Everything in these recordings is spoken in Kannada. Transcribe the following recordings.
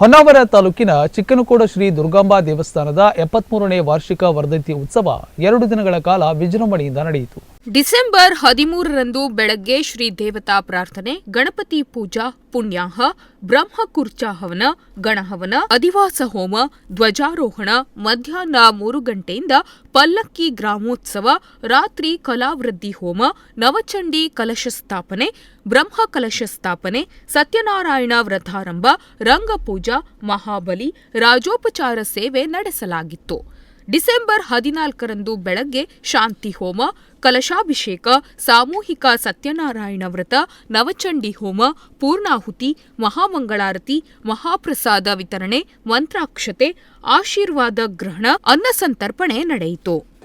ಹೊನ್ನಾವರ ತಾಲೂಕಿನ ಚಿಕ್ಕನಕೋಡ ಶ್ರೀ ದುರ್ಗಾಂಬಾ ದೇವಸ್ಥಾನದ ಎಪ್ಪತ್ಮೂರನೇ ವಾರ್ಷಿಕ ವರ್ಧಂತಿ ಉತ್ಸವ ಎರಡು ದಿನಗಳ ಕಾಲ ವಿಜೃಂಭಣೆಯಿಂದ ನಡೆಯಿತು. ಡಿಸೆಂಬರ್ ಹದಿಮೂರರಂದು ಬೆಳಗ್ಗೆ ಶ್ರೀ ದೇವತಾ ಪ್ರಾರ್ಥನೆ, ಗಣಪತಿ ಪೂಜಾ, ಪುಣ್ಯಾಹ, ಬ್ರಹ್ಮಕುರ್ಚ ಹವನ, ಗಣಹವನ, ಅಧಿವಾಸ ಹೋಮ, ಧ್ವಜಾರೋಹಣ, ಮಧ್ಯಾಹ್ನ ಮೂರು ಗಂಟೆಯಿಂದ ಪಲ್ಲಕ್ಕಿ ಗ್ರಾಮೋತ್ಸವ, ರಾತ್ರಿ ಕಲಾವೃದ್ಧಿ ಹೋಮ, ನವಚಂಡಿ ಕಲಶ ಸ್ಥಾಪನೆ, ಬ್ರಹ್ಮ ಕಲಶ ಸ್ಥಾಪನೆ, ಸತ್ಯನಾರಾಯಣ ವ್ರತಾರಂಭ, ರಂಗಪೂಜಾ, ಮಹಾಬಲಿ, ರಾಜೋಪಚಾರ ಸೇವೆ ನಡೆಸಲಾಗಿತ್ತು. ಡಿಸೆಂಬರ್ ಹದಿನಾಲ್ಕರಂದು ಬೆಳಗ್ಗೆ ಶಾಂತಿ ಹೋಮ ಕಲಶಾಭಿಷೇಕ, ಸಾಮೂಹಿಕ ಸತ್ಯನಾರಾಯಣ ವ್ರತ, ನವಚಂಡಿ ಹೋಮ, ಪೂರ್ಣಾಹುತಿ, ಮಹಾಮಂಗಳಾರತಿ, ಮಹಾಪ್ರಸಾದ ವಿತರಣೆ, ಮಂತ್ರಾಕ್ಷತೆ, ಆಶೀರ್ವಾದ ಗ್ರಹಣ ಅನ್ನಸಂತರ್ಪಣೆ ನಡೆಯಿತು.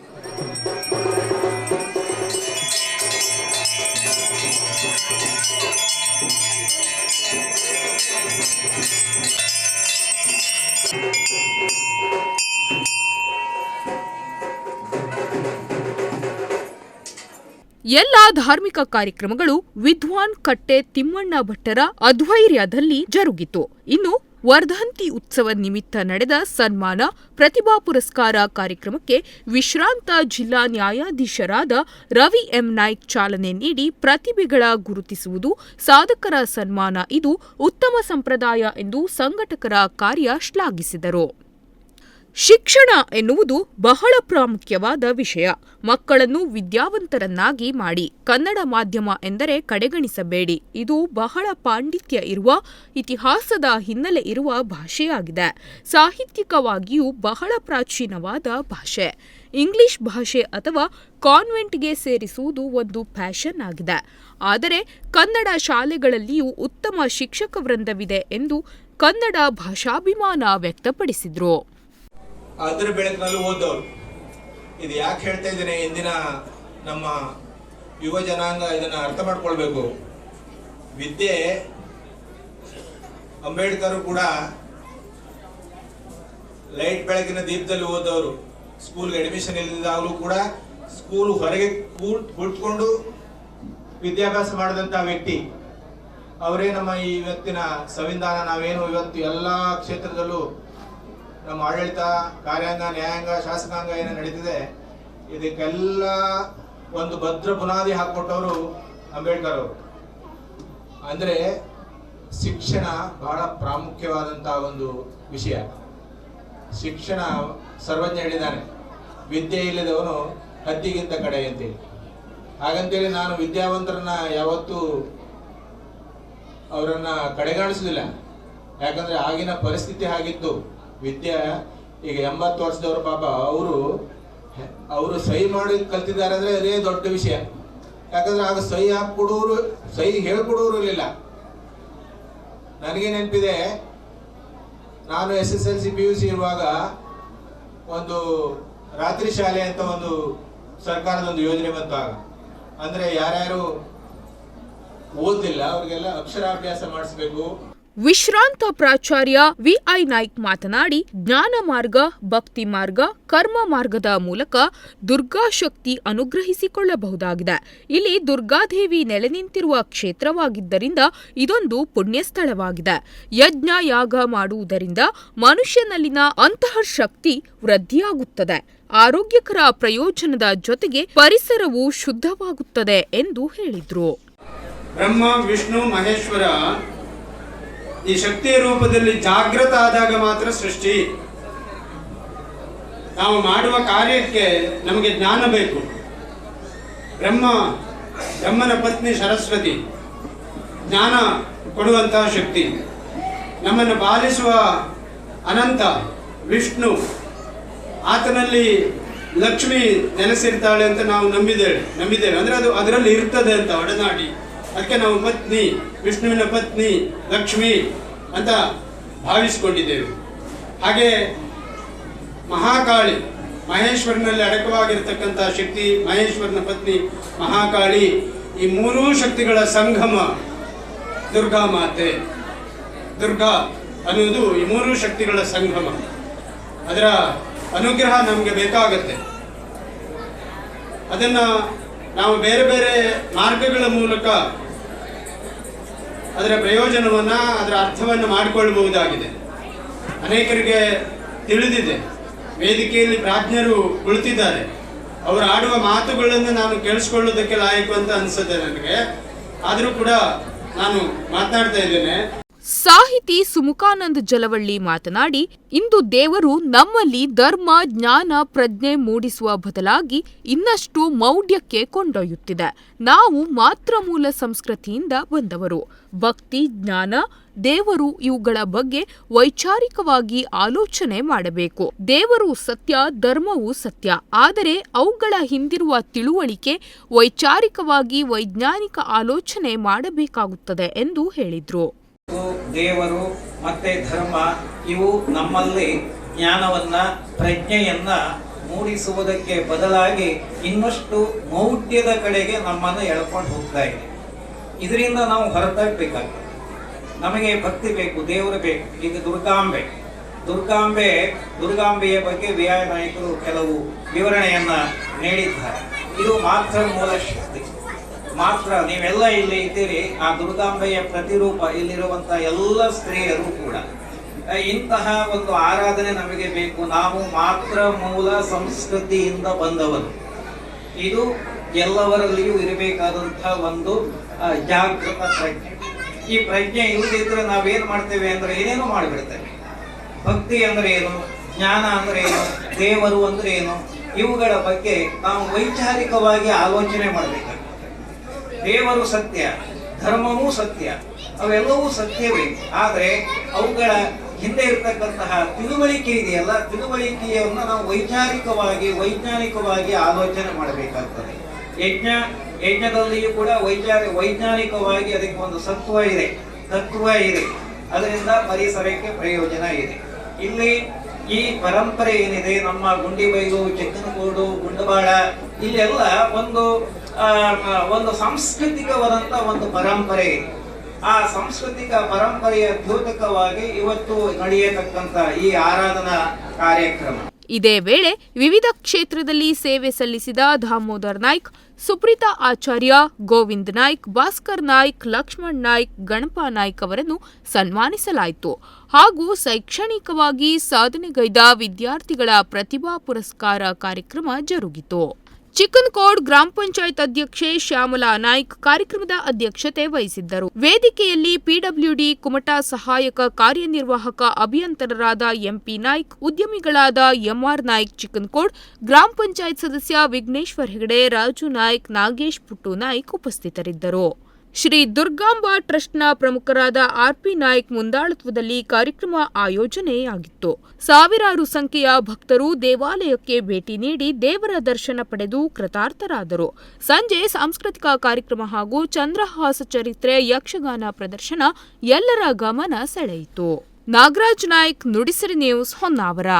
ಎಲ್ಲ ಧಾರ್ಮಿಕ ಕಾರ್ಯಕ್ರಮಗಳು ವಿದ್ವಾನ್ ಕಟ್ಟೆ ತಿಮ್ಮಣ್ಣ ಭಟ್ಟರ ಅಧ್ವೈರ್ಯದಲ್ಲಿ ಜರುಗಿತು. ಇನ್ನು ವರ್ಧಂತಿ ಉತ್ಸವ ನಿಮಿತ್ತ ನಡೆದ ಸನ್ಮಾನ, ಪ್ರತಿಭಾ ಪುರಸ್ಕಾರ ಕಾರ್ಯಕ್ರಮಕ್ಕೆ ವಿಶ್ರಾಂತ ಜಿಲ್ಲಾ ನ್ಯಾಯಾಧೀಶರಾದ ರವಿ ಎಂ ನಾಯ್ಕ್ ಚಾಲನೆ ನೀಡಿ ಪ್ರತಿಭೆಗಳ ಗುರುತಿಸುವುದು ಸಾಧಕರ ಸನ್ಮಾನ. ಇದು ಉತ್ತಮ ಸಂಪ್ರದಾಯ ಎಂದು ಸಂಘಟಕರ ಕಾರ್ಯ ಶ್ಲಾಘಿಸಿದರು. ಶಿಕ್ಷಣ ಎನ್ನುವುದು ಬಹಳ ಪ್ರಾಮುಖ್ಯವಾದ ವಿಷಯ. ಮಕ್ಕಳನ್ನು ವಿದ್ಯಾವಂತರನ್ನಾಗಿ ಮಾಡಿ. ಕನ್ನಡ ಮಾಧ್ಯಮ ಎಂದರೆ ಕಡೆಗಣಿಸಬೇಡಿ. ಇದು ಬಹಳ ಪಾಂಡಿತ್ಯ ಇರುವ, ಇತಿಹಾಸದ ಹಿನ್ನೆಲೆ ಇರುವ ಭಾಷೆಯಾಗಿದೆ. ಸಾಹಿತ್ಯಿಕವಾಗಿಯೂ ಬಹಳ ಪ್ರಾಚೀನವಾದ ಭಾಷೆ. ಇಂಗ್ಲಿಷ್ ಭಾಷೆ ಅಥವಾ ಕಾನ್ವೆಂಟ್ಗೆ ಸೇರಿಸುವುದು ಒಂದು ಫ್ಯಾಷನ್ ಆಗಿದೆ. ಆದರೆ ಕನ್ನಡ ಶಾಲೆಗಳಲ್ಲಿಯೂ ಉತ್ತಮ ಶಿಕ್ಷಕ ವೃಂದವಿದೆ ಎಂದು ಕನ್ನಡ ಭಾಷಾಭಿಮಾನ ವ್ಯಕ್ತಪಡಿಸಿದರು. ಅದ್ರ ಬೆಳಕಿನಲ್ಲಿ ಓದೋರು ಇದು ಯಾಕೆ ಹೇಳ್ತಾ ಇದ್ದೀನಿ, ಇಂದಿನ ನಮ್ಮ ಯುವ ಜನಾಂಗ ಇದನ್ನ ಅರ್ಥ ಮಾಡ್ಕೊಳ್ಬೇಕು. ವಿದ್ಯೆ, ಅಂಬೇಡ್ಕರ್ ಕೂಡ ಲೈಟ್ ಬೆಳಕಿನ ದೀಪದಲ್ಲಿ ಓದೋರು ಸ್ಕೂಲ್ಗೆ ಅಡ್ಮಿಷನ್ ಇಲ್ಲದಾಗಲೂ ಕೂಡ ಸ್ಕೂಲ್ ಹೊರಗೆ ಕೂಟ್ ಕುಳಿತುಕೊಂಡು ವಿದ್ಯಾಭ್ಯಾಸ ಮಾಡಿದಂಥ ವ್ಯಕ್ತಿ. ಅವರೇ ನಮ್ಮ ಈ ಇವತ್ತಿನ ಸಂವಿಧಾನ. ನಾವೇನು ಇವತ್ತು ಎಲ್ಲ ಕ್ಷೇತ್ರದಲ್ಲೂ ನಮ್ಮ ಆಡಳಿತ, ಕಾರ್ಯಾಂಗ, ನ್ಯಾಯಾಂಗ, ಶಾಸಕಾಂಗ ಏನು ನಡೀತಿದೆ, ಇದಕ್ಕೆಲ್ಲ ಒಂದು ಭದ್ರ ಬುನಾದಿ ಹಾಕೊಟ್ಟವರು ಅಂಬೇಡ್ಕರ್ ಅವರು. ಅಂದ್ರೆ ಶಿಕ್ಷಣ ಬಹಳ ಪ್ರಾಮುಖ್ಯವಾದಂತಹ ಒಂದು ವಿಷಯ. ಶಿಕ್ಷಣ ಸರ್ವಜ್ಞ ಹೇಳಿದ್ದಾನೆ. ವಿದ್ಯೆ ಇಲ್ಲದವನು ಹತ್ತಿಗಿಂತ ಕಡೆ ಅಂತೇಳಿ. ಹಾಗಂತೇಳಿ ನಾನು ವಿದ್ಯಾವಂತರನ್ನ ಯಾವತ್ತೂ ಅವರನ್ನ ಕಡೆಗಾಣಿಸಲಿಲ್ಲ ಯಾಕಂದ್ರೆ ಆಗಿನ ಪರಿಸ್ಥಿತಿ ಹಾಗಿತ್ತು. ವಿದ್ಯೆ, ಈಗ ಎಂಬತ್ತು ವರ್ಷದವರು ಪಾಪ ಅವರು ಅವರು ಸಹಿ ಮಾಡಿ ಕಲ್ತಿದ್ದಾರೆ ಅಂದ್ರೆ ಅದೇ ದೊಡ್ಡ ವಿಷಯ. ಯಾಕಂದ್ರೆ ಆಗ ಸಹಿ ಹಾಕ್ಕೊಡೋರು, ಸಹಿ ಹೇಳ್ಕೊಡೋರು ಇರಲಿಲ್ಲ. ನನಗೆ ನೆನಪಿದೆ, ನಾನು S S L C P U C ಇರುವಾಗ ಒಂದು ರಾತ್ರಿ ಶಾಲೆ ಅಂತ ಒಂದು ಸರ್ಕಾರದ ಒಂದು ಯೋಜನೆ ಬಂತು ಆಗ. ಅಂದ್ರೆ ಯಾರ್ಯಾರು ಓದಿಲ್ಲ ಅವ್ರಿಗೆಲ್ಲ ಅಕ್ಷರಾಭ್ಯಾಸ ಮಾಡಿಸ್ಬೇಕು ವಿಶ್ರಾಂತ ಪ್ರಾಚಾರ್ಯ ವಿಐ ನಾಯ್ಕ್ ಮಾತನಾಡಿ, ಜ್ಞಾನ ಮಾರ್ಗ, ಭಕ್ತಿ ಮಾರ್ಗ, ಕರ್ಮ ಮಾರ್ಗದ ಮೂಲಕ ದುರ್ಗಾ ಶಕ್ತಿ ಅನುಗ್ರಹಿಸಿಕೊಳ್ಳಬಹುದಾಗಿದೆ. ಇಲ್ಲಿ ದುರ್ಗಾದೇವಿ ನೆಲೆ ನಿಂತಿರುವ ಕ್ಷೇತ್ರವಾಗಿದ್ದರಿಂದ ಇದೊಂದು ಪುಣ್ಯ ಸ್ಥಳವಾಗಿದೆ ಯಜ್ಞ, ಯಾಗ ಮಾಡುವುದರಿಂದ ಮನುಷ್ಯನಲ್ಲಿನ ಅಂತಃಶಕ್ತಿ ವೃದ್ಧಿಯಾಗುತ್ತದೆ. ಆರೋಗ್ಯಕರ ಪ್ರಯೋಜನದ ಜೊತೆಗೆ ಪರಿಸರವು ಶುದ್ಧವಾಗುತ್ತದೆ ಎಂದು ಹೇಳಿದರು. ಬ್ರಹ್ಮ, ವಿಷ್ಣು, ಮಹೇಶ್ವರ ಈ ಶಕ್ತಿಯ ರೂಪದಲ್ಲಿ ಜಾಗೃತ ಆದಾಗ ಮಾತ್ರ ಸೃಷ್ಟಿ. ನಾವು ಮಾಡುವ ಕಾರ್ಯಕ್ಕೆ ನಮಗೆ ಜ್ಞಾನ ಬೇಕು. ಬ್ರಹ್ಮ, ಬ್ರಹ್ಮನ ಪತ್ನಿ ಸರಸ್ವತಿ, ಜ್ಞಾನ ಕೊಡುವಂತಹ ಶಕ್ತಿ. ನಮ್ಮನ್ನು ಪಾಲಿಸುವ ಅನಂತ, ವಿಷ್ಣು, ಆತನಲ್ಲಿ ಲಕ್ಷ್ಮಿ ನೆಲೆಸಿರ್ತಾಳೆ ಅಂತ ನಾವು ನಂಬಿದ್ದೇವೆ ನಂಬಿದ್ದೇವೆ. ಅಂದರೆ ಅದು ಅದರಲ್ಲಿ ಇರ್ತದೆ ಅಂತ ಒಡನಾಡಿ. ಅದಕ್ಕೆ ನಾವು ಪತ್ನಿ, ವಿಷ್ಣುವಿನ ಪತ್ನಿ, ಲಕ್ಷ್ಮಿ ಅಂತ ಭಾವಿಸಿಕೊಂಡಿದ್ದೇವೆ. ಹಾಗೆ ಮಹಾಕಾಳಿ, ಮಹೇಶ್ವರನಲ್ಲಿ ಅಡಕವಾಗಿರ್ತಕ್ಕಂಥ ಶಕ್ತಿ, ಮಹೇಶ್ವರನ ಪತ್ನಿ ಮಹಾಕಾಳಿ, ಈ ಮೂರೂ ಶಕ್ತಿಗಳ ಸಂಗಮ ದುರ್ಗಾ ಮಾತೆ. ದುರ್ಗಾ ಅನ್ನುವುದು ಈ ಮೂರೂ ಶಕ್ತಿಗಳ ಸಂಗಮ. ಅದರ ಅನುಗ್ರಹ ನಮಗೆ ಬೇಕಾಗತ್ತೆ. ಅದನ್ನು ನಾವು ಬೇರೆ ಬೇರೆ ಮಾರ್ಗಗಳ ಮೂಲಕ ಅದರ ಪ್ರಯೋಜನವನ್ನು, ಅದರ ಅರ್ಥವನ್ನು ಮಾಡಿಕೊಳ್ಳಬಹುದಾಗಿದೆ. ಅನೇಕರಿಗೆ ತಿಳಿದಿದೆ. ವೇದಿಕೆಯಲ್ಲಿ ಪ್ರಾಜ್ಞರು ಕುಳಿತಿದ್ದಾರೆ. ಅವರು ಆಡುವ ಮಾತುಗಳನ್ನು ನಾನು ಕೇಳಿಸ್ಕೊಳ್ಳೋದಕ್ಕೆ ಲಾಯಕು ಅಂತ ಅನಿಸುತ್ತೆ ನನಗೆ. ಆದರೂ ಕೂಡ ನಾನು ಮಾತನಾಡ್ತಾ ಇದ್ದೇನೆ. ಸಾಹಿತಿ ಸುಮುಖಾನಂದ್ ಜಲವಳ್ಳಿ ಮಾತನಾಡಿ, ಇಂದು ದೇವರು ನಮ್ಮಲ್ಲಿ ಧರ್ಮ, ಜ್ಞಾನ, ಪ್ರಜ್ಞೆ ಮೂಡಿಸುವ ಬದಲಾಗಿ ಇನ್ನಷ್ಟು ಮೌಢ್ಯಕ್ಕೆ ಕೊಂಡೊಯ್ಯುತ್ತಿದೆ. ನಾವು ಮಾತ್ರ ಮೂಲ ಸಂಸ್ಕೃತಿಯಿಂದ ಬಂದವರು. ಭಕ್ತಿ, ಜ್ಞಾನ, ದೇವರು ಇವುಗಳ ಬಗ್ಗೆ ವೈಚಾರಿಕವಾಗಿ ಆಲೋಚನೆ ಮಾಡಬೇಕು. ದೇವರು ಸತ್ಯ, ಧರ್ಮವು ಸತ್ಯ. ಆದರೆ ಅವುಗಳ ಹಿಂದಿರುವ ತಿಳುವಳಿಕೆ ವೈಚಾರಿಕವಾಗಿ ವೈಜ್ಞಾನಿಕ ಆಲೋಚನೆ ಮಾಡಬೇಕಾಗುತ್ತದೆ ಎಂದು ಹೇಳಿದ್ರು. ದೇವರು ಮತ್ತೆ ಧರ್ಮ, ಇವು ನಮ್ಮಲ್ಲಿ ಜ್ಞಾನವನ್ನ, ಪ್ರಜ್ಞೆಯನ್ನ ಮೂಡಿಸುವುದಕ್ಕೆ ಬದಲಾಗಿ ಇನ್ನಷ್ಟು ಮೌಢ್ಯದ ಕಡೆಗೆ ನಮ್ಮನ್ನು ಎಳ್ಕೊಂಡು ಹೋಗ್ತಾ ಇದೆ. ಇದರಿಂದ ನಾವು ಹೊರತಾಗಬೇಕಾಗ್ತದೆ. ನಮಗೆ ಭಕ್ತಿ ಬೇಕು, ದೇವರು ಬೇಕು ಈಗ ದುರ್ಗಾಂಬೆ. ದುರ್ಗಾಂಬೆ, ದುರ್ಗಾಂಬೆಯ ಬಗ್ಗೆ ವಿ ನಾಯಕರು ಕೆಲವು ವಿವರಣೆಯನ್ನು ನೀಡಿದ್ದಾರೆ. ಇದು ಮಾತ್ರ ಮೂಲ ಶಕ್ತಿ. ಮಾತ್ರ ನೀವೆಲ್ಲ ಇಲ್ಲಿ ಇದ್ದೀರಿ, ಆ ದುರ್ಗಾಂಬೆಯ ಪ್ರತಿರೂಪ ಇಲ್ಲಿರುವಂತ ಎಲ್ಲ ಸ್ತ್ರೀಯರು ಕೂಡ. ಇಂತಹ ಒಂದು ಆರಾಧನೆ ನಮಗೆ ಬೇಕು. ನಾವು ಮಾತ್ರ ಮೂಲ ಸಂಸ್ಕೃತಿಯಿಂದ ಬಂದವರು. ಇದು ಎಲ್ಲವರಲ್ಲಿಯೂ ಇರಬೇಕಾದಂತಹ ಒಂದು ಜಾಗೃತ ಪ್ರಜ್ಞೆ. ಈ ಪ್ರಜ್ಞೆ ಇಲ್ಲದಿದ್ರೆ ನಾವೇನು ಮಾಡ್ತೇವೆ ಅಂದ್ರೆ ಏನೇನು ಮಾಡಿಬಿಡ್ತೇವೆ ಭಕ್ತಿ ಅಂದ್ರೆ ಏನು? ಜ್ಞಾನ ಅಂದ್ರೆ ಏನು? ದೇವರು ಅಂದ್ರೆ ಏನು? ಇವುಗಳ ಬಗ್ಗೆ ನಾವು ವೈಚಾರಿಕವಾಗಿ ಆಲೋಚನೆ ಮಾಡಬೇಕಾಗ್ತದೆ ದೇವರು ಸತ್ಯ, ಧರ್ಮವೂ ಸತ್ಯ, ಅವೆಲ್ಲವೂ ಸತ್ಯವೇ. ಆದರೆ ಅವುಗಳ ಹಿಂದೆ ಇರತಕ್ಕಂತಹ ತಿಳುವಳಿಕೆ ಇದೆಯಲ್ಲ, ತಿಳುವಳಿಕೆಯನ್ನು ನಾವು ವೈಚಾರಿಕವಾಗಿ, ವೈಜ್ಞಾನಿಕವಾಗಿ ಆಲೋಚನೆ ಮಾಡಬೇಕಾಗ್ತದೆ. ಯಜ್ಞ, ಯಜ್ಞದಲ್ಲಿಯೂ ಕೂಡ ವೈಚಾರಿ, ವೈಜ್ಞಾನಿಕವಾಗಿ ಅದಕ್ಕೆ ಒಂದು ಸತ್ವ ಇದೆ, ತತ್ವ ಇದೆ. ಅದರಿಂದ ಪರಿಸರಕ್ಕೆ ಪ್ರಯೋಜನ ಇದೆ. ಇಲ್ಲಿ ಈ ಪರಂಪರೆ ಏನಿದೆ, ನಮ್ಮ ಗುಂಡಿಬೈಲು, ಚಿಕ್ಕನಗೋಡು, ಗುಂಡಬಾಳ, ಇಲ್ಲೆಲ್ಲ ಒಂದು ಒಂದು ಸಾಂಸ್ಕೃತಿಕವಾದಂತ ಒಂದು ಪರಂಪರೆ. ಆ ಸಾಂಸ್ಕೃತಿಕ ಪರಂಪರೆಯ ದ್ಯೋತಕವಾಗಿ ಇವತ್ತು ನಡೆಯತಕ್ಕಂತ ಈ ಆರಾಧನಾ ಕಾರ್ಯಕ್ರಮ. ಇದೇ ವೇಳೆ ವಿವಿಧ ಕ್ಷೇತ್ರದಲ್ಲಿ ಸೇವೆ ಸಲ್ಲಿಸಿದ ದಾಮೋದರ್ ನಾಯ್ಕ್, ಸುಪ್ರೀತಾ ಆಚಾರ್ಯ, ಗೋವಿಂದ್ ನಾಯ್ಕ್, ಭಾಸ್ಕರ್ ನಾಯ್ಕ್, ಲಕ್ಷ್ಮಣ್ ನಾಯ್ಕ್, ಗಣಪ ನಾಯ್ಕ್ ಅವರನ್ನು ಸನ್ಮಾನಿಸಲಾಯಿತು. ಹಾಗೂ ಶೈಕ್ಷಣಿಕವಾಗಿ ಸಾಧನೆಗೈದ ವಿದ್ಯಾರ್ಥಿಗಳ ಪ್ರತಿಭಾ ಪುರಸ್ಕಾರ ಕಾರ್ಯಕ್ರಮ ಜರುಗಿತು. ಚಿಕ್ಕನ್ಕೋಡ್ ಗ್ರಾಮ ಪಂಚಾಯತ್ ಅಧ್ಯಕ್ಷೆ ಶ್ಯಾಮಲಾ ನಾಯ್ಕ್ ಕಾರ್ಯಕ್ರಮದ ಅಧ್ಯಕ್ಷತೆ ವಹಿಸಿದ್ದರು. ವೇದಿಕೆಯಲ್ಲಿ ಪಿಡಬ್ಲ್ಯೂಡಿ ಕುಮಟಾ ಸಹಾಯಕ ಕಾರ್ಯನಿರ್ವಾಹಕ ಅಭಿಯಂತರರಾದ ಎಂಪಿ ನಾಯ್ಕ್, ಉದ್ಯಮಿಗಳಾದ ಎಂಆರ್ ನಾಯ್ಕ್ ಚಿಕ್ಕನ್ಕೋಡ್, ಗ್ರಾಮ ಪಂಚಾಯತ್ ಸದಸ್ಯ ವಿಘ್ನೇಶ್ವರ್ ಹೆಗಡೆ, ರಾಜು ನಾಯ್ಕ್, ನಾಗೇಶ್ ಪುಟ್ಟು ನಾಯ್ಕ್ ಉಪಸ್ಥಿತರಿದ್ದರು. ಶ್ರೀ ದುರ್ಗಾಂಬಾ ಟ್ರಸ್ಟ್ನ ಪ್ರಮುಖರಾದ ಆರ್ಪಿ ನಾಯ್ಕ್ ಮುಂದಾಳತ್ವದಲ್ಲಿ ಕಾರ್ಯಕ್ರಮ ಆಯೋಜನೆಯಾಗಿತ್ತು. ಸಾವಿರಾರು ಸಂಖ್ಯೆಯ ಭಕ್ತರು ದೇವಾಲಯಕ್ಕೆ ಭೇಟಿ ನೀಡಿ ದೇವರ ದರ್ಶನ ಪಡೆದು ಕೃತಾರ್ಥರಾದರು. ಸಂಜೆ ಸಾಂಸ್ಕೃತಿಕ ಕಾರ್ಯಕ್ರಮ ಹಾಗೂ ಚಂದ್ರಹಾಸ ಚರಿತ್ರೆ ಯಕ್ಷಗಾನ ಪ್ರದರ್ಶನ ಎಲ್ಲರ ಗಮನ ಸೆಳೆಯಿತು. ನಾಗರಾಜ್ ನಾಯ್ಕ್ ನುಡಿಸಿರಿ ನ್ಯೂಸ್ ಹೊನ್ನಾವರ.